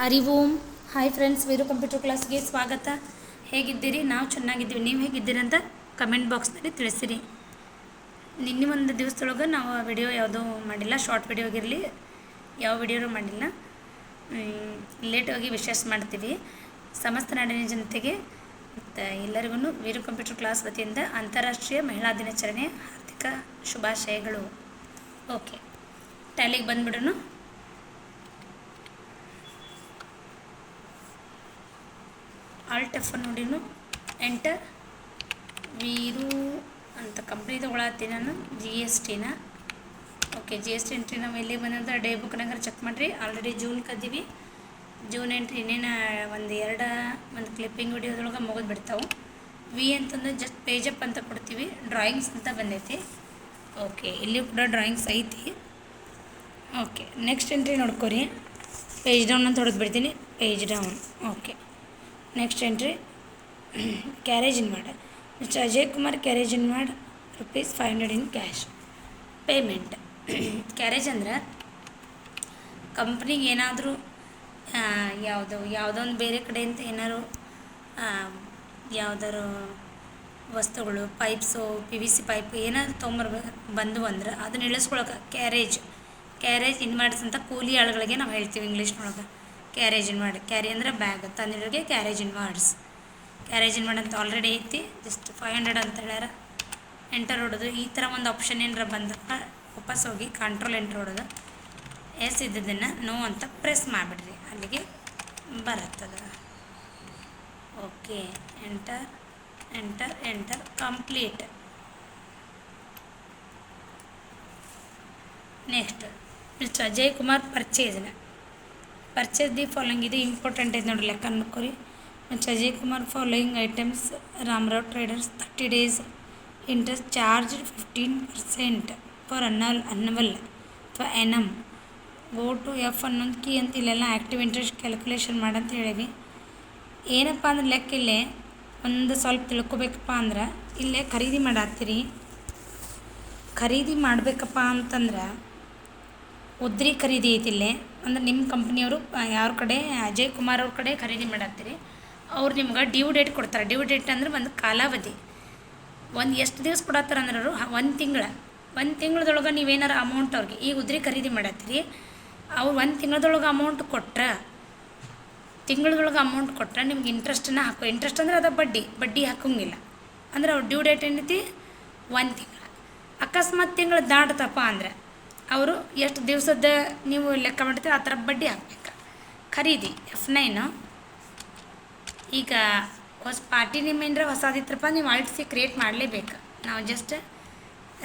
Hari Om hi friends Veeru computer ಕ್ಲಾಸ್ಗೆ ಸ್ವಾಗತ. ಹೇಗಿದ್ದೀರಿ? ನಾವು ಚೆನ್ನಾಗಿದ್ದೀವಿ. ನೀವು ಹೇಗಿದ್ದೀರಿ ಅಂತ ಕಮೆಂಟ್ ಬಾಕ್ಸ್ನಲ್ಲಿ ತಿಳಿಸಿರಿ. ನಿನ್ನೆ ಒಂದು ದಿವಸದೊಳಗೆ ನಾವು ವಿಡಿಯೋ ಯಾವುದೂ ಮಾಡಿಲ್ಲ. ಶಾರ್ಟ್ ವಿಡಿಯೋ ಆಗಿರಲಿ, ಯಾವ ವಿಡಿಯೋನೂ ಮಾಡಿಲ್ಲ. ಲೇಟಾಗಿ ವಿಶೇಷ ಮಾಡ್ತೀವಿ. ಸಮಸ್ತ ನಾಡಿನ ಜನತೆಗೆ ಮತ್ತು ಎಲ್ಲರಿಗೂ ವೀರು ಕಂಪ್ಯೂಟರ್ ಕ್ಲಾಸ್ ವತಿಯಿಂದ ಅಂತಾರಾಷ್ಟ್ರೀಯ ಮಹಿಳಾ ದಿನಾಚರಣೆ, ಹಾರ್ದಿಕ ಶುಭಾಶಯಗಳು. ಓಕೆ ಟ್ಯಾಲಿಗೆ ಬಂದುಬಿಡೋಣ. ಆಲ್ಟ್ ಎಫ್ ನೋಡಿನು. ಎಂಟರ್ ವೀರು ಅಂತ ಕಂಪ್ನಿ ನಾನು G S ಟಿನ okay G S T entry ನಾವು ಎಲ್ಲಿ ಬಂದಂತ ಡೇ ಬುಕ್ನಾಗ ಚೆಕ್ ಮಾಡಿರಿ. ಆಲ್ರೆಡಿ ಜೂನ್ ಕದ್ದೀವಿ. ಜೂನ್ ಎಂಟ್ರಿ ಇನ್ನೇನು ಒಂದು ಎರಡು, ಒಂದು ಕ್ಲಿಪ್ಪಿಂಗ್ ವಿಡಿಯೋದೊಳಗೆ ಮುಗಿದು ಬಿಡ್ತಾವೆ. ವಿ ಅಂತಂದ್ರೆ ಜಸ್ಟ್ ಪೇಜಪ್ ಅಂತ ಕೊಡ್ತೀವಿ. ಡ್ರಾಯಿಂಗ್ಸ್ ಅಂತ ಬಂದೈತಿ. ಓಕೆ ಇಲ್ಲಿ ಕೂಡ ಡ್ರಾಯಿಂಗ್ಸ್ ಐತಿ. ಓಕೆ ನೆಕ್ಸ್ಟ್ ಎಂಟ್ರಿ ನೋಡ್ಕೊರಿ. ಪೇಜ್ ಡೌನ್ ಅಂತ ಹೊಡೆದು ಬಿಡ್ತೀನಿ. Page down okay next entry carriage in ಮಾಡ ಅಜಯ್ ಕುಮಾರ್ ಕ್ಯಾರೇಜ್ ಇನ್ ಮಾಡ್ rupees five hundred in cash payment carriage ಅಂದ್ರೆ ಕಂಪ್ನಿಗೆ ಏನಾದರೂ ಯಾವುದೋ ಯಾವುದೋ ಒಂದು ಬೇರೆ ಕಡೆಯಿಂದ ಏನಾದ್ರು ಯಾವ್ದಾರು ವಸ್ತುಗಳು pipes P V C pipe ಏನಾದರೂ ತೊಗೊಂಬರ್ಬೇಕು ಬಂದು ಅಂದ್ರೆ ಅದನ್ನ ಇಳಿಸ್ಕೊಳಕ್ಕೆ ಕ್ಯಾರೇಜ್ ಕ್ಯಾರೇಜ್ ಇನ್ ಮಾಡಿಸ್ ಅಂತ ಕೂಲಿ ಆಳುಗಳಿಗೆ ನಾವು ಹೇಳ್ತೀವಿ ಇಂಗ್ಲೀಷ್ನೊಳಗೆ ಕ್ಯಾರೇಜ್ ಇನ್ ಮಾಡಿ ಕ್ಯಾರಿ ಅಂದರೆ ಬ್ಯಾಗ್ ತಂದಿರೋರಿಗೆ ಕ್ಯಾರೇಜ್ ಇನ್ ಮಾಡ್ಸ್ ಕ್ಯಾರೇಜ್ ಇನ್ ಮಾಡಿ ಅಂತ ಆಲ್ರೆಡಿ ಐತಿ ಜಸ್ಟ್ ಫೈವ್ ಹಂಡ್ರೆಡ್ ಅಂತ ಹೇಳ್ಯಾರ. ಎಂಟರ್ ಹೊಡೋದು, ಈ ಥರ ಒಂದು ಆಪ್ಷನ್ ಏನಾರ ಬಂದ್ರೆ ವಾಪಸ್ ಹೋಗಿ ಕಂಟ್ರೋಲ್ ಎಂಟ್ರ್ ಹೊಡೋದು. ಎಸ್ ಇದ್ದದನ್ನು ನೋ ಅಂತ ಪ್ರೆಸ್ ಮಾಡಿಬಿಡ್ರಿ, ಅಲ್ಲಿಗೆ ಬರುತ್ತದ. Okay enter enter enter complete next mister Ajay Kumar ಪರ್ಚೇಸ್ನ purchase the following ಇದು ಇಂಪಾರ್ಟೆಂಟ್ ಐತೆ ನೋಡಿ ಲೆಕ್ಕ ಅನ್ಕೋರಿ ಮತ್ತು Ajay Kumar following items Ramarao traders thirty days interest charge fifteen percent for annual annual ಅಥವಾ ಎನಮ್ ಗೋ ಟು ಎಫ್ ಅನ್ನೊಂದು key ಅಂತ ಇಲ್ಲೆಲ್ಲ ಆ್ಯಕ್ಟಿವ್ ಇಂಟ್ರೆಸ್ಟ್ ಕ್ಯಾಲ್ಕುಲೇಷನ್ ಮಾಡಂತ ಹೇಳೀವಿ. ಏನಪ್ಪ ಅಂದ್ರೆ ಲೆಕ್ಕ ಇಲ್ಲೇ ಒಂದು ಸ್ವಲ್ಪ ತಿಳ್ಕೊಬೇಕಪ್ಪ ಅಂದ್ರೆ ಇಲ್ಲೇ ಖರೀದಿ ಮಾಡಾತ್ತೀರಿ. ಖರೀದಿ ಮಾಡಬೇಕಪ್ಪ ಅಂತಂದ್ರೆ ಉದ್ರಿ ಖರೀದಿ ಐತಿ ಇಲ್ಲೇ. ಅಂದ್ರೆ ನಿಮ್ಮ ಕಂಪ್ನಿಯವರು ಯಾರ ಕಡೆ, ಅಜಯ್ ಕುಮಾರ್ ಅವ್ರ ಕಡೆ ಖರೀದಿ ಮಾಡತ್ತೀರಿ. ಅವ್ರು ನಿಮ್ಗೆ ಡ್ಯೂ ಡೇಟ್ ಕೊಡ್ತಾರೆ. ಡ್ಯೂ ಡೇಟ್ ಅಂದ್ರೆ ಒಂದು ಕಾಲಾವಧಿ. ಒಂದು ಎಷ್ಟು ದಿವಸ ಕೊಡತ್ತಾರೆ ಅಂದ್ರೆ ಅವರು ಒಂದು ತಿಂಗಳ. ಒಂದು ತಿಂಗಳದೊಳಗೆ ನೀವೇನಾರು ಅಮೌಂಟ್ ಅವ್ರಿಗೆ ಈಗ ಉದ್ರಿ ಖರೀದಿ ಮಾಡತ್ತೀರಿ. ಅವ್ರು ಒಂದು ತಿಂಗಳದೊಳಗೆ ಅಮೌಂಟ್ ಕೊಟ್ರೆ, ತಿಂಗಳದೊಳಗೆ ಅಮೌಂಟ್ ಕೊಟ್ಟರೆ ನಿಮ್ಗೆ ಇಂಟ್ರೆಸ್ಟನ್ನ ಹಾಕೋ ಇಂಟ್ರೆಸ್ಟ್ ಅಂದ್ರೆ ಅದು ಬಡ್ಡಿ ಬಡ್ಡಿ ಹಾಕೋಂಗಿಲ್ಲ. ಅಂದ್ರೆ ಅವ್ರು ಡ್ಯೂ ಡೇಟ್ ಏನೈತಿ? ಒಂದು ತಿಂಗಳು. ಅಕಸ್ಮಾತ್ ತಿಂಗಳು ದಾಟತಪ್ಪ ಅಂದ್ರೆ ಅವರು ಎಷ್ಟು ದಿವಸದ ನೀವು ಲೆಕ್ಕ ಮಾಡ್ತೀರಿ ಆ ಥರ ಬಡ್ಡಿ ಹಾಕ್ಬೇಕು. ಖರೀದಿ ಎಫ್ ನೈನು ಈಗ ಹೊಸ ಪಾರ್ಟಿ ನಿಮ್ಮ ಏನರ ಹೊಸದಿತ್ರಪ್ಪ ನೀವು ಆಲ್ಟ್ಸಿ ಕ್ರಿಯೇಟ್ ಮಾಡಲೇಬೇಕು. ನಾವು just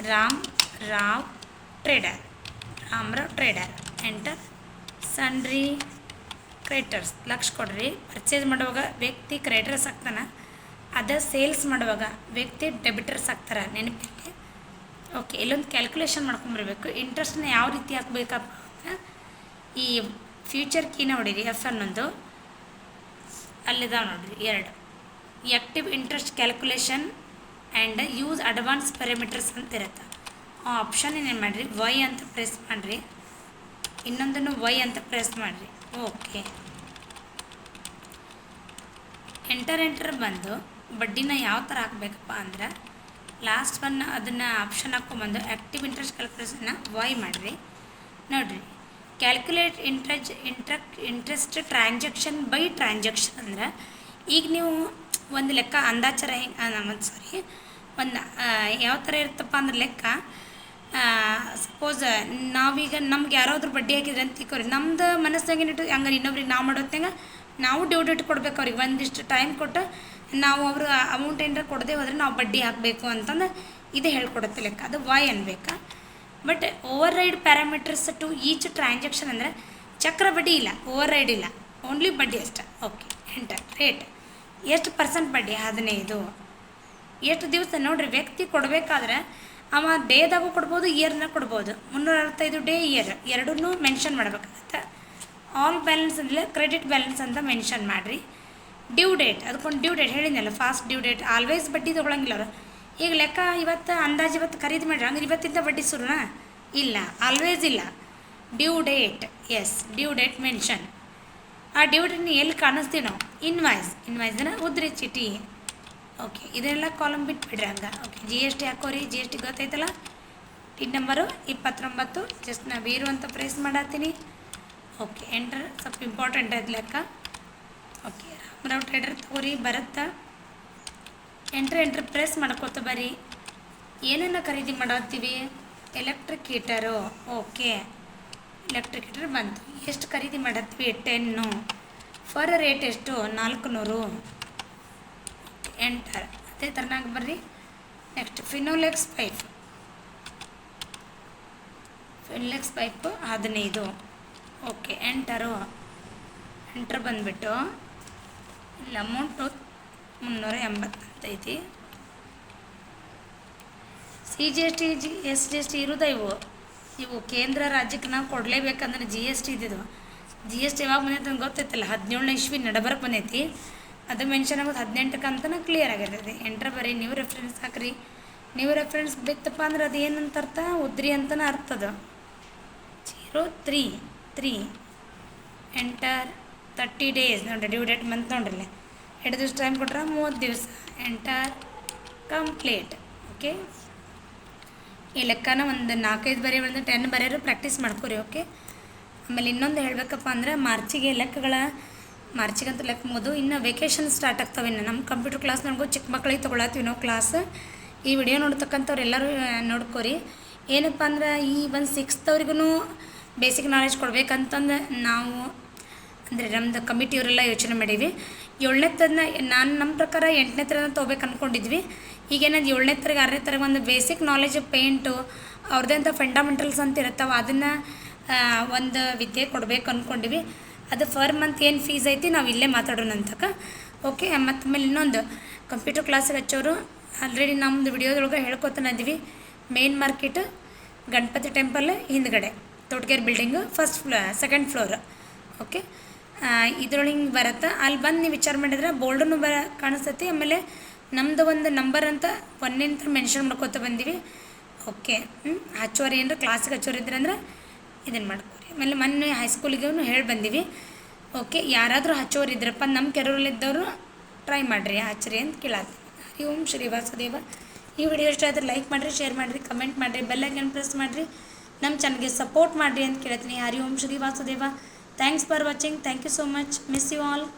Ram, Rao trader Ramrao trader enter sundry creditors lakh ಕೊಡ್ರಿ. ಪರ್ಚೇಸ್ ಮಾಡುವಾಗ ವ್ಯಕ್ತಿ ಕ್ರೇಟರ್ಸ್ ಆಗ್ತಾನೆ. ಅದ ಸೇಲ್ಸ್ ಮಾಡುವಾಗ ವ್ಯಕ್ತಿ ಡೆಬಿಟರ್ಸ್ ಆಗ್ತಾರೆ. ನೆನಪಿಗೆ ಓಕೆ ಇಲ್ಲೊಂದು ಕ್ಯಾಲ್ಕುಲೇಷನ್ ಮಾಡ್ಕೊಂಬರ್ಬೇಕು. ಇಂಟ್ರೆಸ್ಟ್ನ ಯಾವ ರೀತಿ ಹಾಕ್ಬೇಕಪ್ಪ? ಈ ಫ್ಯೂಚರ್ ಕೀನ ಹೊಡೀರಿ ಎಫ್ ಅನ್ನೊಂದು. ಅಲ್ಲಿದಾವೆ ನೋಡಿರಿ, ಎರಡು. Active interest calculation and use advance parameters ಅಂತ ಇರುತ್ತೆ ಆ ಆಪ್ಷನ್ ಏನು ಮಾಡಿರಿ ವೈ ಅಂತ ಪ್ರೆಸ್ ಮಾಡಿರಿ. ಇನ್ನೊಂದನ್ನು ವೈ ಅಂತ ಪ್ರೆಸ್ ಮಾಡಿರಿ. ಓಕೆ ಎಂಟರ್ ಎಂಟರ್ ಬಂದು ಬಡ್ಡಿನ ಯಾವ ಥರ ಹಾಕಬೇಕಪ್ಪ ಅಂದ್ರೆ ಲಾಸ್ಟ್ ಒನ್ ಅದನ್ನು ಆಪ್ಷನ್ ಹಾಕ್ಕೊಂಬಂದು ಆ್ಯಕ್ಟಿವ್ ಇಂಟ್ರೆಸ್ಟ್ ಕ್ಯಾಲ್ಕುಲೇಷನ್ನ ವೈ ಮಾಡಿರಿ. ನೋಡಿರಿ calculate interest ಇಂಟ್ರಕ್ interest transaction by transaction ಅಂದ್ರೆ ಈಗ ನೀವು ಒಂದು ಲೆಕ್ಕ ಅಂದಾಚಾರ ಹೆಂಗೆ ಸಾರಿ ಒಂದು ಯಾವ ಥರ ಇರುತ್ತಪ್ಪ ಅಂದ್ರೆ ಲೆಕ್ಕ ಸಪೋಸ್ ನಾವೀಗ ನಮ್ಗೆ ಯಾರಾದ್ರೂ ಬಡ್ಡಿ ಹಾಕಿದ್ರೆ ಅಂತ ತಿಕ್ಕೋರಿ ನಮ್ದು ಮನಸ್ಸಾಗ ಇಟ್ಟು ಹಂಗಾರೆ ಇನ್ನೊಬ್ರಿಗೆ ನಾವು ಮಾಡೋತ್ನಾಗ ನಾವು ಡ್ಯೂ ಡೇಟ್ ಕೊಡ್ಬೇಕು ಅವ್ರಿಗೆ. ಒಂದಿಷ್ಟು ಟೈಮ್ ಕೊಟ್ಟು ನಾವು ಅವರು ಅಮೌಂಟ್ ಏನಾರ ಕೊಡದೆ ಹೋದರೆ ನಾವು ಬಡ್ಡಿ ಹಾಕಬೇಕು ಅಂತಂದು ಇದು ಹೇಳ್ಕೊಡುತ್ತೆ ಲೆಕ್ಕ. ಅದು Y ಅನ್ಬೇಕಾ? But override parameters to each transaction ಅಂದರೆ ಚಕ್ರ ಬಡ್ಡಿ ಇಲ್ಲ ಓವರ್ ರೈಡ್ ಇಲ್ಲ. ಓನ್ಲಿ ಬಡ್ಡಿ ಅಷ್ಟೆ. ಓಕೆ ಎಂಟರ್ ರೇಟ್ ಎಷ್ಟು ಪರ್ಸೆಂಟ್ ಬಡ್ಡಿ? ಹದಿನೈದು. ಎಷ್ಟು ದಿವಸ? ನೋಡಿರಿ, ವ್ಯಕ್ತಿ ಕೊಡಬೇಕಾದ್ರೆ ಅವ ಡೇದಾಗೂ ಕೊಡ್ಬೋದು ಇಯರ್ನ ಕೊಡ್ಬೋದು. ಮುನ್ನೂರ ಅರವತ್ತೈದು ಡೇ ಇಯರ್ ಎರಡನ್ನೂ ಮೆನ್ಷನ್ ಮಾಡಬೇಕಾಗತ್ತೆ. ಆಲ್ ಬ್ಯಾಲೆನ್ಸ್ ಅಂದರೆ ಕ್ರೆಡಿಟ್ ಬ್ಯಾಲೆನ್ಸ್ ಅಂತ ಮೆನ್ಷನ್ ಮಾಡಿರಿ. ಡ್ಯೂ ಡೇಟ್ ಅದಕ್ಕೊಂದು ಡ್ಯೂ ಡೇಟ್ ಹೇಳಿದ್ನಲ್ಲ ಫಾಸ್ಟ್ ಡ್ಯೂ ಡೇಟ್ ಆಲ್ವೇಸ್ ಬಡ್ಡಿ ತೊಗೊಳಂಗಿಲ್ಲ ಅವರು. ಈಗ ಲೆಕ್ಕ ಇವತ್ತು ಅಂದಾಜು ಇವತ್ತು ಖರೀದಿ ಮಾಡ್ರಿ ಹಂಗೆ ಇವತ್ತಿಂದ ಬಡ್ಡಿ ಶುರುನಾ? ಇಲ್ಲ ಆಲ್ವೇಸ್ ಇಲ್ಲ. Due date yes due date mention ಆ ಡ್ಯೂ ಡೇಟ್ನ ಎಲ್ಲಿ ಕಾಣಿಸ್ತೀವಿ ನಾವು? ಇನ್ವಾಯ್ಸ್ ಇನ್ವಾಯ್ಸ್ನ ಉದ್ರಿ ಚೀಟಿ. ಓಕೆ ಇದೆಲ್ಲ ಕಾಲಮ್ ಬಿಟ್ಬಿಡ್ರಿ ಹಂಗೆ. ಓಕೆ ಜಿ ಎಸ್ ಟಿ ಹಾಕೋರಿ ಜಿ ಎಸ್ ಟಿ ಗೊತ್ತೈತಲ್ಲ? ಟಿನ್ ನಂಬರು ಇಪ್ಪತ್ತೊಂಬತ್ತು ಜಸ್ಟ್ ನಾ ಬೀರು ಅಂತ ಪ್ರೆಸ್ ಮಾಡತ್ತೀನಿ. ಓಕೆ ಎಂಟರ್ ಸ್ವಲ್ಪ ಇಂಪಾರ್ಟೆಂಟ್ ಐತೆ ಲೆಕ್ಕ. ಓಕೆ ರಾಮರಾವ್ ಟ್ರೇಡರ್ ತಗೋರಿ ಬರುತ್ತಾ? ಎಂಟ್ರ್ ಎಂಟ್ರ್ ಪ್ರೆಸ್ ಮಾಡ್ಕೋತ ಬರ್ರಿ. ಏನನ್ನು ಖರೀದಿ ಮಾಡತ್ತೀವಿ? Electric heater okay electric heater ಬಂತು. ಎಷ್ಟು ಖರೀದಿ ಮಾಡತ್ತೀವಿ? ಟೆನ್ನು ಫರ್ ರೇಟ್ ಎಷ್ಟು? ನಾಲ್ಕು ನೂರು ಎಂಟರ್ ಅದೇ ಥರನಾಗಿ ಬರ್ರಿ. Next Finolex pipe Finolex pipe ಹದಿನೈದು. ಓಕೆ ಎಂಟರು ಎಂಟ್ರ್ ಬಂದುಬಿಟ್ಟು ಇಲ್ಲಿ ಅಮೌಂಟು ಮುನ್ನೂರ ಎಂಬತ್ತೈತಿ C G S T G S G S T ಇರೋದ ಇವು? ಇವು ಕೇಂದ್ರ ರಾಜ್ಯಕ್ಕೆ ನಾವು ಕೊಡಲೇಬೇಕಂದ್ರೆ ಜಿ ಎಸ್ ಟಿ ಇದ್ದಿದ್ವು. ಜಿ ಎಸ್ ಟಿ ಯಾವಾಗ ಬಂದೈತೆ ಅಂತ ಗೊತ್ತೈತಲ್ಲ ಹದಿನೇಳನೇ ಇಸ್ವಿ ನಡಬರಕ್ಕೆ ಬಂದೈತಿ. ಅದು ಮೆನ್ಷನ್ ಆಗೋದು ಹದಿನೆಂಟಕ್ಕೆ ಅಂತನೂ ಕ್ಲಿಯರ್ ಆಗಿರ್ತೈತಿ ಎಂಟ್ರ್ ಬರ್ರಿ ನೀವು ರೆಫರೆನ್ಸ್ ಹಾಕ್ರಿ. ನೀವು ರೆಫರೆನ್ಸ್ ಬಿತ್ತಪ್ಪ ಅಂದ್ರೆ ಅದು ಏನಂತ ಅರ್ಥ? ಉದ್ರಿ ಅಂತಲೇ ಅರ್ಥದ zero three three enter thirty days ನೋಡಿರಿ ಡ್ಯೂ ಡೇಟ್ ಮಂತ್ ನೋಡ್ರಿ ಎರಡು ದಿವಸ ಟೈಮ್ ಕೊಟ್ರೆ ಮೂವತ್ತು ದಿವಸ. ಎಂಟರ್ ಕಂಪ್ಲೀಟ್ ಓಕೆ ಈ ಲೆಕ್ಕನ ಒಂದು ನಾಲ್ಕೈದು ಬರೀ ಒಂದು ಟೆನ್ ಬರೆಯೋರು ಪ್ರಾಕ್ಟೀಸ್ ಮಾಡ್ಕೊರಿ ಓಕೆ ಆಮೇಲೆ ಇನ್ನೊಂದು ಹೇಳಬೇಕಪ್ಪ ಅಂದರೆ ಮಾರ್ಚಿಗೆ ಲೆಕ್ಕಗಳ ಮಾರ್ಚಿಗಂತ ಲೆಕ್ಕ ಮುಗಿದು ಇನ್ನು ವೆಕೇಷನ್ ಸ್ಟಾರ್ಟ್ ಆಗ್ತಾವೆ ಇನ್ನು. ನಮ್ಮ ಕಂಪ್ಯೂಟರ್ ಕ್ಲಾಸ್ ನೋಡ್ಕೊ ಚಿಕ್ಕ ಮಕ್ಕಳಿಗೆ ತೊಗೊಳತ್ತೀವಿ ನಾವು ಕ್ಲಾಸ್ ಈ ವಿಡಿಯೋ ನೋಡ್ತಕ್ಕಂಥವ್ರು ಎಲ್ಲರೂ ಆ, ನೋಡ್ಕೊರಿ. ಏನಪ್ಪ ಅಂದ್ರೆ ಈ ಒಂದು ಸಿಕ್ಸ್ತವ್ರಿಗೂ ಬೇಸಿಕ್ ನಾಲೆಜ್ ಕೊಡ್ಬೇಕಂತಂದು ನಾವು ಅಂದರೆ ನಮ್ಮದು ಕಮಿಟಿಯವರೆಲ್ಲ ಯೋಚನೆ ಮಾಡೀವಿ ಏಳನೇ ತರನ ನಾನು ನಮ್ಮ ಪ್ರಕಾರ ಎಂಟನೇ ತರನ ತೊಗೋಬೇಕು ಅಂದ್ಕೊಂಡಿದ್ವಿ ಈಗೇನದು ಏಳನೇ ತರಗ ಆರನೇ ತರಗ ಒಂದು ಬೇಸಿಕ್ ನಾಲೆಜ್ ಪೇಂಟು ಅವ್ರದ್ದೇ ಅಂತ ಫಂಡಮೆಂಟಲ್ಸ್ ಅಂತ ಇರುತ್ತವೆ, ಅದನ್ನು ಒಂದು ವಿದ್ಯೆ ಕೊಡಬೇಕು ಅಂದ್ಕೊಂಡಿವಿ ಅದು ಫರ್ ಮಂತ್ ಏನು ಫೀಸ್ ಐತಿ ನಾವು ಇಲ್ಲೇ ಮಾತಾಡೋಣ ಅಂತಕ ಓಕೆ ಮತ್ತು ಆಮೇಲೆ ಇನ್ನೊಂದು ಕಂಪ್ಯೂಟರ್ ಕ್ಲಾಸಿಗೆ ಹಚ್ಚೋರು ಆಲ್ರೆಡಿ ನಮ್ಮದು ವಿಡಿಯೋದೊಳಗೆ ಹೇಳ್ಕೊತಾನೆ ಇದ್ದೀವಿ ಮೇನ್ ಮಾರ್ಕೆಟ್ ಗಣಪತಿ ಟೆಂಪಲ್ ಹಿಂದ್ಗಡೆ, ತೋಟಗೇರ್ building first floor second floor okay ಇದ್ರೊಳಗೆ ಬರುತ್ತೆ. ಅಲ್ಲಿ ಬಂದು ನೀವು ವಿಚಾರ ಮಾಡಿದ್ರೆ ಬೋಲ್ಡನ್ನು ಬರ ಕಾಣಿಸ್ತೈತಿ. ಆಮೇಲೆ ನಮ್ಮದು ಒಂದು ನಂಬರ್ ಅಂತ ಒಂದನೇಂತ ಮೆನ್ಷನ್ ಮಾಡ್ಕೋತ ಬಂದೀವಿ. ಓಕೆ ಹಚ್ಚೋರು ಏನರ ಕ್ಲಾಸಿಗೆ ಹಚ್ಚೋರು ಇದ್ರೆ ಅಂದ್ರೆ ಇದನ್ನು ಮಾಡ್ಕೊರಿ. ಆಮೇಲೆ ಮೊನ್ನೆ ಹೈಸ್ಕೂಲಿಗೂ ಹೇಳಿ ಬಂದೀವಿ. ಓಕೆ ಯಾರಾದರೂ ಹಚ್ಚೋರು ಇದ್ರಪ್ಪ ನಮ್ಮ ಕೆರೂರಲ್ಲಿದ್ದವರು ಟ್ರೈ ಮಾಡಿರಿ ಹಚ್ಚಿರಿ ಅಂತ ಕೇಳತ್ತೀನಿ ಹರಿ ಓಂ ಶ್ರೀ ವಾಸುದೇವ. ಈ ವಿಡಿಯೋ ಇಷ್ಟ ಆದರೆ ಲೈಕ್ ಮಾಡಿರಿ ಶೇರ್ ಮಾಡಿರಿ ಕಮೆಂಟ್ ಮಾಡಿರಿ ಬೆಲ್ಲೈಕನ್ ಪ್ರೆಸ್ ಮಾಡಿರಿ. ನಮ್ಮ ಚಾನಲ್ಗೆ ಸಪೋರ್ಟ್ ಮಾಡಿರಿ ಅಂತ ಕೇಳ್ತೀನಿ ಹರಿ ಓಂ Shri Thanks for watching. Thank you so much. Miss you all.